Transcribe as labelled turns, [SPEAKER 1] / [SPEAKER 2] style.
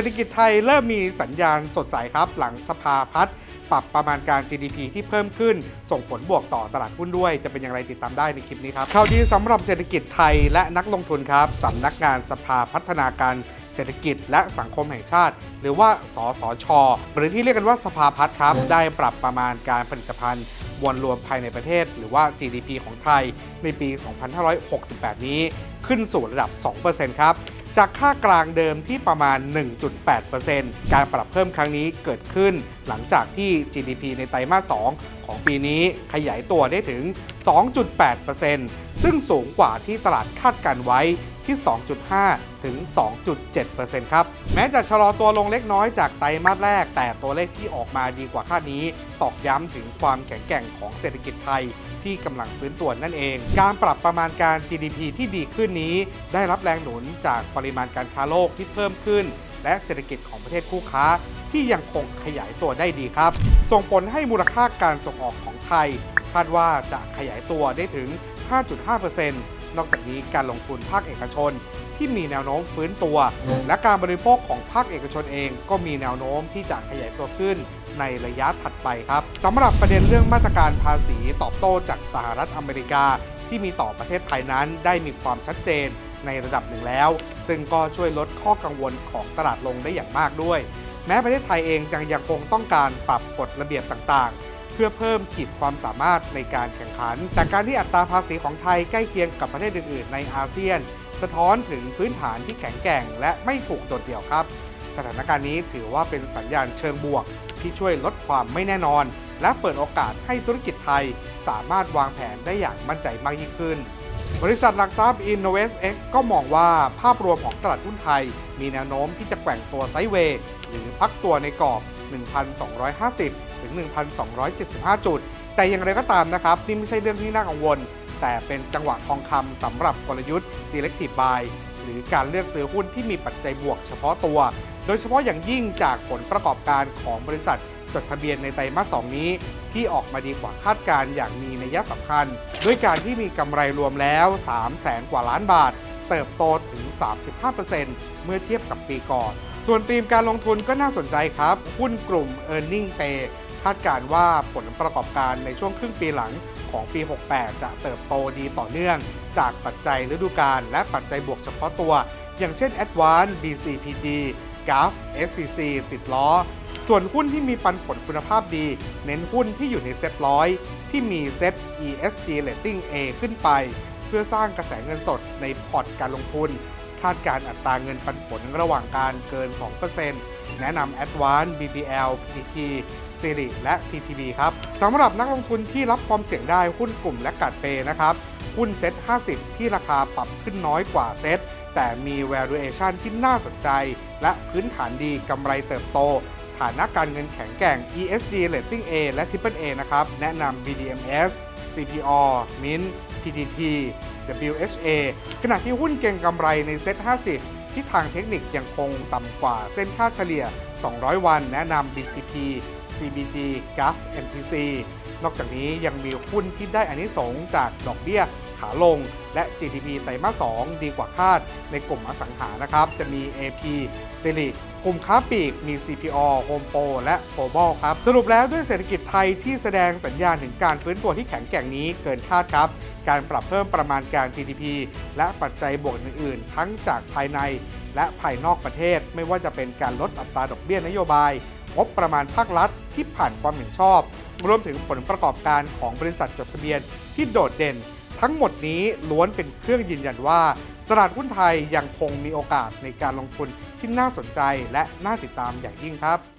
[SPEAKER 1] ศรษฐกิจไทยเริ่มมีสัญญาณสดใสครับหลังสภาพัฒน์ปรับประมาณการ GDP ที่เพิ่มขึ้น ส่งผลบวกต่อตลาดหุ้นด้วย จะเป็นอย่างไรติดตามได้ในคลิปนี้ครับข่าวดีสำหรับเศรษฐกิจไทยและนักลงทุนครับสำนักงานสภาพัฒนาการเศรษฐกิจและสังคมแห่งชาติ หรือว่า สสช หรือที่เรียกกันว่าสภาพัฒน์ครับ ได้ปรับประมาณการผลิตภัณฑ์มวลรวมภายในประเทศ หรือว่า GDP ของไทยในปี 2568 นี้ขึ้นสู่ระดับ 2%ครับ จากค่ากลางเดิมที่ประมาณ 1.8%การปรับเพิ่มครั้งนี้เกิดขึ้นหลังจากที่ GDP ในไตรมาส 2 ของปีนี้ขยายตัวได้ถึง 2.8%ซึ่งสูงกว่าที่ตลาดคาดการไว้ที่ 2.5 ถึง 2.7%ครับ แม้จะชะลอตัวลงเล็กน้อยจากไตรมาสแรก แต่ตัวเลขที่ออกมาดีกว่าคาดนี้ ตอกย้ำถึงความแข็งแกร่งของเศรษฐกิจไทย ที่กำลังฟื้นตัวนั่นเอง การปรับประมาณการ GDP ที่ดีขึ้นนี้ ได้รับแรงหนุนจากปริมาณการค้าโลกที่เพิ่มขึ้น และเศรษฐกิจของประเทศคู่ค้าที่ยังคงขยายตัวได้ดีครับ ส่งผลให้มูลค่าการส่งออกของไทย คาดว่าจะขยายตัวได้ถึง 5.5%นอกจากนี้การลงทุนภาคเอกชนที่มีแนวโน้มฟื้นตัว และการบริโภคของภาคเอกชนเองก็มีแนวโน้มที่จะขยายตัวขึ้น ในระยะถัดไปครับสำหรับประเด็นเรื่องมาตรการภาษีตอบโต้จากสหรัฐอเมริกา ที่มีต่อประเทศไทยนั้นได้มีความชัดเจนในระดับหนึ่งแล้ว ซึ่งก็ช่วยลดข้อกังวลของตลาดลงได้อย่างมากด้วย แม้ประเทศไทยเองยังยังคงต้องการปรับกฎระเบียบต่างๆ เพื่อเพิ่มขีดความสามารถในการแข่งขัน แต่การที่อัตราภาษีของไทยใกล้เคียงกับประเทศอื่นๆ ในอาเซียน สะท้อนถึงพื้นฐานที่แข็งแกร่ง และไม่ถูกโดดเดี่ยวครับ สถานการณ์นี้ถือว่าเป็นสัญญาณเชิงบวก ที่ช่วยลดความไม่แน่นอน และเปิดโอกาสให้ธุรกิจไทย สามารถวางแผนได้อย่างมั่นใจมากยิ่งขึ้น บริษัทหลักทรัพย์ InnovestX ก็มองว่าภาพรวมของตลาดหุ้นไทย มีแนวโน้มที่จะแกว่งตัวไซด์เวย์ หรือพักตัวในกรอบ 1,250 ถึง 1,275 จุด แต่อย่างไรก็ตามนะครับนี่ไม่ใช่เรื่องที่น่ากังวล แต่เป็นจังหวะทองคำสำหรับกลยุทธ์ selective buy หรือการเลือกซื้อหุ้นที่มีปัจจัยบวกเฉพาะตัว โดยเฉพาะอย่างยิ่งจากผลประกอบการของบริษัทจดทะเบียนในไตรมาส 2 นี้ ที่ออกมาดีกว่าคาดการ์อย่างมีนัยสำคัญ ด้วยการที่มีกำไรรวมแล้ว 3 0 0แสนกว่าล้านบาท เติบโตถึง 35%เมื่อเทียบกับปีก่อน ส่วนธีมการลงทุนก็น่าสนใจครับ หุ้นกลุ่ม e a r n i n g Pay คาดการ์ว่าผลประกอบการในช่วงครึ่งปีหลังของปี 68 จะเติบโตดีต่อเนื่อง จากปัจจัยฤดูกาลและปัจจัยบวกเฉพาะตัว อย่างเช่น Advance BCPG g a f SCC ติดล้อ ส่วนหุ้นที่มีปันผลคุณภาพดี เน้นหุ้นที่อยู่ในเซ็ตร้อยที่มีเซ็ต ESG Rating A ขึ้นไป เพื่อสร้างกระแสเงินสดในพอร์ตการลงทุน คาดการอัตราเงินปันผลระหว่างการเกิน 2%แนะนำ Advance BBL PTT ซีรีและ TTB ครับสำหรับนักลงทุนที่รับความเสี่ยงได้หุ้นกลุ่มและกัดเปย์นะครับ หุ้นเซ็ต50 ที่ราคาปรับขึ้นน้อยกว่าเซ็ต แต่มี valuation ที่น่าสนใจ และพื้นฐานดีกำไรเติบโต ฐานะการเงินแข็งแกร่ง ESG Rating A และ Triple A นะครับ แนะนำ BDMs CPO Mint PTT WHA ขณะที่หุ้นเก่งกำไรในเซ็ต50 ที่ทางเทคนิคยังคงต่ำกว่าเส้นค่าเฉลี่ย 200 วัน แนะนำ BCP CBG GAF MTC นอกจากนี้ยังมีหุ้นที่ได้อานิสงส์จากดอกเบี้ยขาลง และ GDP ไตรมาส 2 ดีกว่าคาด ในกลุ่มอสังหานะครับ จะมี AP ซิลิกลุ่มค้าปลีกมี CPO Home Pro และ g l o b a l ครับ สรุปแล้วด้วยเศรษฐกิจไทยที่แสดงสัญญาณถึงการฟื้นตัวที่แข็งแกร่งนี้เกินคาดครับ การปรับเพิ่มประมาณการ GDP และปัจจัยบวกอื่นๆ ทั้งจากภายในและภายนอกประเทศ ไม่ว่าจะเป็นการลดอัตราดอกเบี้ยนโยบาย งบประมาณภาครัฐที่ผ่านความเห็นชอบ รวมถึงผลประกอบการของบริษัทจดทะเบียนที่โดดเด่น ทั้งหมดนี้ล้วนเป็นเครื่องยืนยันว่า ตลาดหุ้นไทยยังคงมีโอกาสในการลงทุนที่น่าสนใจและน่าติดตามอย่างยิ่งครับ